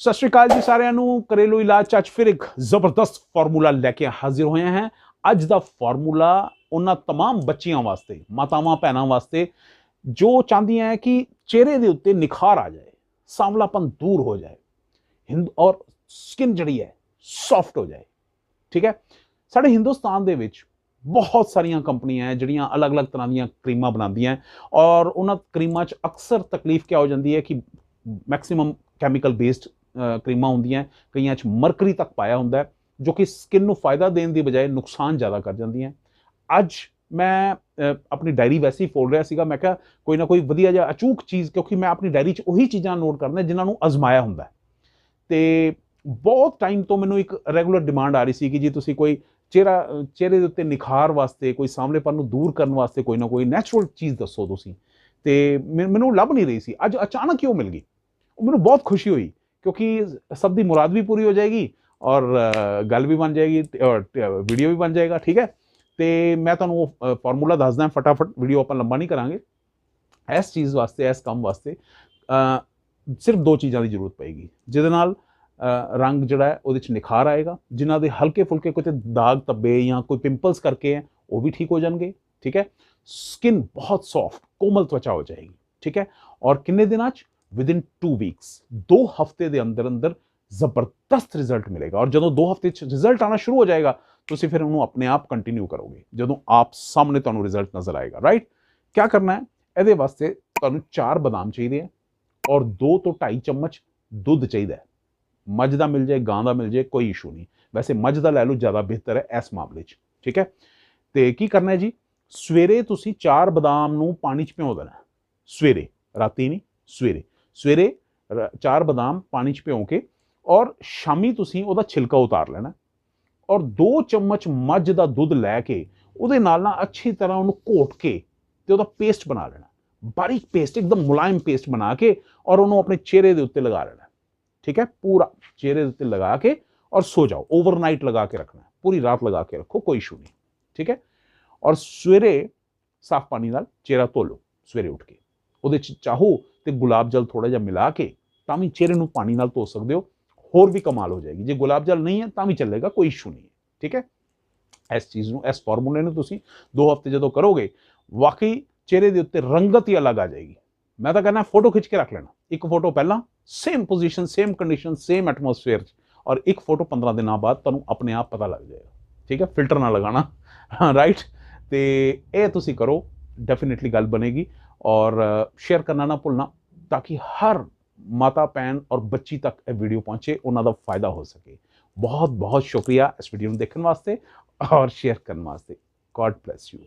ਸਤਿ ਸ਼੍ਰੀ ਅਕਾਲ ਜੀ ਸਾਰਿਆਂ ਨੂੰ ਘਰੇਲੂ ਇਲਾਜ 'ਚ ਅੱਜ ਫਿਰ ਇੱਕ ਜ਼ਬਰਦਸਤ ਫਾਰਮੂਲਾ ਲੈ ਕੇ ਹਾਜ਼ਰ ਹੋਏ ਹਾਂ ਅੱਜ ਦਾ ਫਾਰਮੂਲਾ ਉਹਨਾਂ तमाम ਬੱਚੀਆਂ ਵਾਸਤੇ ਮਾਤਾਵਾਂ ਭੈਣਾਂ ਵਾਸਤੇ ਜੋ ਚਾਹੁੰਦੀਆਂ ਹੈ ਕਿ ਚਿਹਰੇ ਦੇ ਉੱਤੇ ਨਿਖਾਰ ਆ ਜਾਏ ਸਾਂਵਲਾਪਨ ਦੂਰ ਹੋ ਜਾਏ ਹਿੰਦ ਔਰ ਸਕਿਨ ਜਿਹੜੀ ਹੈ ਸੌਫਟ ਹੋ ਜਾਏ ਠੀਕ ਹੈ ਸਾਡੇ ਹਿੰਦੁਸਤਾਨ ਦੇ ਵਿੱਚ ਬਹੁਤ ਸਾਰੀਆਂ ਕੰਪਨੀਆਂ ਹੈ ਜਿਹੜੀਆਂ ਅਲੱਗ-ਅਲੱਗ ਤਰ੍ਹਾਂ ਦੀਆਂ ਕਰੀਮਾਂ ਬਣਾਉਂਦੀਆਂ ਹੈ ਔਰ ਉਹਨਾਂ ਕਰੀਮਾਂ 'ਚ ਅਕਸਰ ਤਕਲੀਫ ਕੀ ਹੋ ਜਾਂਦੀ ਹੈ ਕਿ ਮੈਕਸਿਮਮ ਕੈਮੀਕਲ ਬੇਸਡ ਕਰੀਮਾਂ ਹੁੰਦੀਆਂ ਕਈਆਂ 'ਚ ਮਰਕਰੀ ਤੱਕ ਪਾਇਆ ਹੁੰਦਾ ਜੋ ਕਿ ਸਕਿਨ ਨੂੰ ਫਾਇਦਾ ਦੇਣ ਦੀ ਬਜਾਏ ਨੁਕਸਾਨ ਜ਼ਿਆਦਾ ਕਰ ਜਾਂਦੀਆਂ ਅੱਜ ਮੈਂ ਆਪਣੀ ਡਾਇਰੀ ਵੈਸੇ ਹੀ ਫੋਲ ਰਿਹਾ ਸੀਗਾ, ਮੈਂ ਕਿਹਾ ਕੋਈ ਨਾ ਕੋਈ ਵਧੀਆ ਜਿਹਾ ਅਚੂਕ ਚੀਜ਼, ਕਿਉਂਕਿ ਮੈਂ ਆਪਣੀ ਡਾਇਰੀ 'ਚ ਉਹੀ ਚੀਜ਼ਾਂ ਨੋਟ ਕਰਦਾ, ਜਿਨ੍ਹਾਂ ਨੂੰ ਅਜ਼ਮਾਇਆ ਹੁੰਦਾ ਹੈ। ਤੇ ਬਹੁਤ ਟਾਈਮ ਤੋਂ ਮੈਨੂੰ ਇੱਕ ਰੈਗੂਲਰ ਡਿਮਾਂਡ ਆ ਰਹੀ ਸੀ ਕਿ ਜੀ, ਤੁਸੀਂ ਕੋਈ ਚਿਹਰਾ, ਚਿਹਰੇ ਦੇ ਉੱਤੇ ਨਿਖਾਰ ਵਾਸਤੇ, ਕੋਈ ਸਾਹਮਣੇਪਨ ਨੂੰ ਦੂਰ ਕਰਨ ਵਾਸਤੇ ਕੋਈ ਨਾ ਕੋਈ ਨੈਚੁਰਲ ਚੀਜ਼ ਦੱਸੋ ਤੁਸੀਂ। ਤੇ ਮੈਨੂੰ ਲੱਭ ਨਹੀਂ ਰਹੀ ਸੀ। ਅੱਜ ਅਚਾਨਕ ਕਿਉਂ ਮਿਲ ਗਈ। ਉਹ ਮੈਨੂੰ ਬਹੁਤ ਖੁਸ਼ੀ ਹੋਈ ਕਿਉਂਕਿ ਸਭ ਦੀ ਮੁਰਾਦ ਵੀ ਪੂਰੀ ਹੋ ਜਾਏਗੀ ਔਰ ਗੱਲ ਵੀ ਬਣ ਜਾਏਗੀ ਵੀਡੀਓ ਵੀ ਬਣ ਜਾਏਗਾ ਠੀਕ ਹੈ ਤੇ ਮੈਂ ਤੁਹਾਨੂੰ ਉਹ ਫਾਰਮੂਲਾ ਦੱਸਦਾ ਫਟਾਫਟ ਵੀਡੀਓ ਆਪਾਂ ਲੰਬਾ ਨਹੀਂ ਕਰਾਂਗੇ ਇਸ ਚੀਜ਼ ਵਾਸਤੇ ਇਸ ਕੰਮ ਵਾਸਤੇ ਸਿਰਫ ਦੋ ਚੀਜ਼ਾਂ ਦੀ ਜ਼ਰੂਰਤ ਪਏਗੀ ਜਿਹਦੇ ਨਾਲ ਰੰਗ ਜਿਹੜਾ ਹੈ ਉਹਦੇ ਚ ਨਿਖਾਰ ਆਏਗਾ ਜਿਨ੍ਹਾਂ ਦੇ ਹਲਕੇ ਫੁਲਕੇ ਕੁਝ ਦਾਗ ਧੱਬੇ ਜਾਂ ਕੋਈ ਪਿੰਪਲਸ ਕਰਕੇ ਹੈ ਉਹ ਵੀ ਠੀਕ ਹੋ ਜਾਣਗੇ ਠੀਕ ਹੈ ਸਕਿਨ ਬਹੁਤ ਸੌਫਟ ਕੋਮਲ ਤਵਚਾ ਹੋ ਜਾਏਗੀ ਠੀਕ ਹੈ ਔਰ ਕਿੰਨੇ ਦਿਨਾਂ ਚ ਵਿਦਿਨ 2 ਵੀਕਸ ਦੋ ਹਫ਼ਤੇ ਦੇ ਅੰਦਰ ਅੰਦਰ ਜ਼ਬਰਦਸਤ ਰਿਜ਼ਲਟ ਮਿਲੇਗਾ ਔਰ ਜਦੋਂ ਦੋ ਹਫ਼ਤੇ ਚ ਰਿਜ਼ਲਟ ਆਣਾ ਸ਼ੁਰੂ ਹੋ ਜਾਏਗਾ ਤੁਸੀਂ ਫਿਰ ਉਹਨੂੰ ਆਪਣੇ ਆਪ ਕੰਟੀਨਿਊ ਕਰੋਗੇ ਜਦੋਂ ਆਪ ਸਾਹਮਣੇ ਤੁਹਾਨੂੰ ਰਿਜ਼ਲਟ ਨਜ਼ਰ ਆਏਗਾ ਰਾਈਟ ਕੀ ਕਰਨਾ ਹੈ ਇਹਦੇ ਵਾਸਤੇ ਤੁਹਾਨੂੰ ਚਾਰ ਬਦਾਮ ਚਾਹੀਦੇ ਹੈ ਔਰ 2 ਤੋਂ 2.5 ਚਮਚ ਦੁੱਧ ਚਾਹੀਦਾ ਹੈ ਮੱਝ ਦਾ ਮਿਲ ਜਾਏ ਗਾਂ ਦਾ ਮਿਲ ਜਾਏ ਕੋਈ ਇਸ਼ੂ ਨਹੀਂ ਵੈਸੇ ਮੱਝ ਦਾ ਲੈ ਲਓ ਜ਼ਿਆਦਾ ਬਿਹਤਰ ਹੈ ਇਸ ਮਾਮਲੇ 'ਚ ਠੀਕ ਹੈ ਤੇ ਕੀ ਕਰਨਾ ਹੈ ਜੀ ਸਵੇਰੇ ਤੁਸੀਂ ਚਾਰ ਬਦਾਮ ਨੂੰ ਪਾਣੀ 'ਚ ਭਿਓ ਦੇਣਾ ਸਵੇਰੇ ਰਾਤੀ ਨਹੀਂ ਸਵੇਰੇ ਸਵੇਰੇ ਰ- ਚਾਰ ਬਦਾਮ ਪਾਣੀ 'ਚ ਭਿਓ ਕੇ ਔਰ ਸ਼ਾਮੀ ਤੁਸੀਂ ਉਹਦਾ ਛਿਲਕਾ ਉਤਾਰ ਲੈਣਾ। ਔਰ 2 ਚਮਚ ਮੱਝ ਦਾ ਦੁੱਧ ਲੈ ਕੇ ਉਹਦੇ ਨਾਲ ਨਾ ਅੱਛੀ ਤਰ੍ਹਾਂ ਉਹਨੂੰ ਘੋਟ ਕੇ ਤੇ ਉਹਦਾ ਪੇਸਟ ਬਣਾ ਲੈਣਾ। ਬਾਰੀਕ ਪੇਸਟ, ਇੱਕਦਮ ਮੁਲਾਇਮ ਪੇਸਟ ਬਣਾ ਕੇ ਔਰ ਉਹਨੂੰ ਆਪਣੇ ਚਿਹਰੇ ਦੇ ਉੱਤੇ ਲਗਾ ਲੈਣਾ। ਠੀਕ ਹੈ? ਪੂਰਾ ਚਿਹਰੇ ਦੇ ਉੱਤੇ ਲਗਾ ਕੇ ਔਰ ਸੋ ਜਾਓ। ਓਵਰਨਾਈਟ ਲਗਾ ਕੇ ਰੱਖਣਾ। ਪੂਰੀ ਰਾਤ ਲਗਾ ਕੇ ਰੱਖੋ, ਕੋਈ ਇਸ਼ੂ ਨਹੀਂ। ਠੀਕ ਹੈ? ਔਰ ਸਵੇਰੇ ਸਾਫ਼ ਪਾਣੀ ਨਾਲ ਚਿਹਰਾ ਧੋ ਲਓ, ਸਵੇਰੇ ਉੱਠ ਕੇ। ਉਹਦੇ ਚ ਚਾਹੋ ਤੇ ਗੁਲਾਬ ਜਲ ਥੋੜਾ ਜਿਹਾ ਮਿਲਾ ਕੇ ਤਾਂ ਵੀ ਚਿਹਰੇ ਨੂੰ ਪਾਣੀ ਨਾਲ ਧੋ ਸਕਦੇ ਹੋ, ਹੋਰ ਵੀ ਕਮਾਲ ਹੋ ਜਾਏਗੀ। ਜੇ ਗੁਲਾਬ ਜਲ ਨਹੀਂ ਹੈ ਤਾਂ ਵੀ ਚੱਲੇਗਾ, ਕੋਈ ਇਸ਼ੂ ਨਹੀਂ ਹੈ, ਠੀਕ ਹੈ? ਇਸ ਚੀਜ਼ ਨੂੰ, ਇਸ ਫਾਰਮੂਲੇ ਨੂੰ ਤੁਸੀਂ ਦੋ ਹਫ਼ਤੇ ਜਦੋਂ ਕਰੋਗੇ, ਵਾਕਈ ਚਿਹਰੇ ਦੇ ਉੱਤੇ ਰੰਗਤ ਹੀ ਅਲੱਗ ਆ ਜਾਏਗੀ। ਮੈਂ ਤਾਂ ਕਹਿੰਦਾ ਫੋਟੋ ਖਿੱਚ ਕੇ ਰੱਖ ਲੈਣਾ। ਇੱਕ ਫੋਟੋ ਪਹਿਲਾਂ same position same condition same atmosphere 'ਚ ਔਰ ਇੱਕ ਫੋਟੋ 15 ਦਿਨਾਂ ਬਾਅਦ ਤੁਹਾਨੂੰ ਆਪਣੇ ਆਪ ਪਤਾ ਲੱਗ ਜਾਏਗਾ, ਠੀਕ ਹੈ? ਫਿਲਟਰ ਨਾ ਲਗਾਣਾ ਰਾਈਟ ਤੇ ਇਹ ਤੁਸੀਂ ਕਰੋ ਡੈਫੀਨਿਟਲੀ ਗੱਲ ਬਣੇਗੀ। ਔਰ ਸ਼ੇਅਰ ਕਰਨਾ ਨਾ ਭੁੱਲਣਾ ਤਾਂ ਕਿ ਹਰ ਮਾਤਾ, ਭੈਣ ਔਰ ਬੱਚੀ ਤੱਕ ਇਹ ਵੀਡੀਓ ਪਹੁੰਚੇ, ਉਹਨਾਂ ਦਾ ਫਾਇਦਾ ਹੋ ਸਕੇ। ਬਹੁਤ ਬਹੁਤ ਸ਼ੁਕਰੀਆ ਇਸ ਵੀਡੀਓ ਨੂੰ ਦੇਖਣ ਵਾਸਤੇ ਔਰ ਸ਼ੇਅਰ ਕਰਨ ਵਾਸਤੇ। God bless you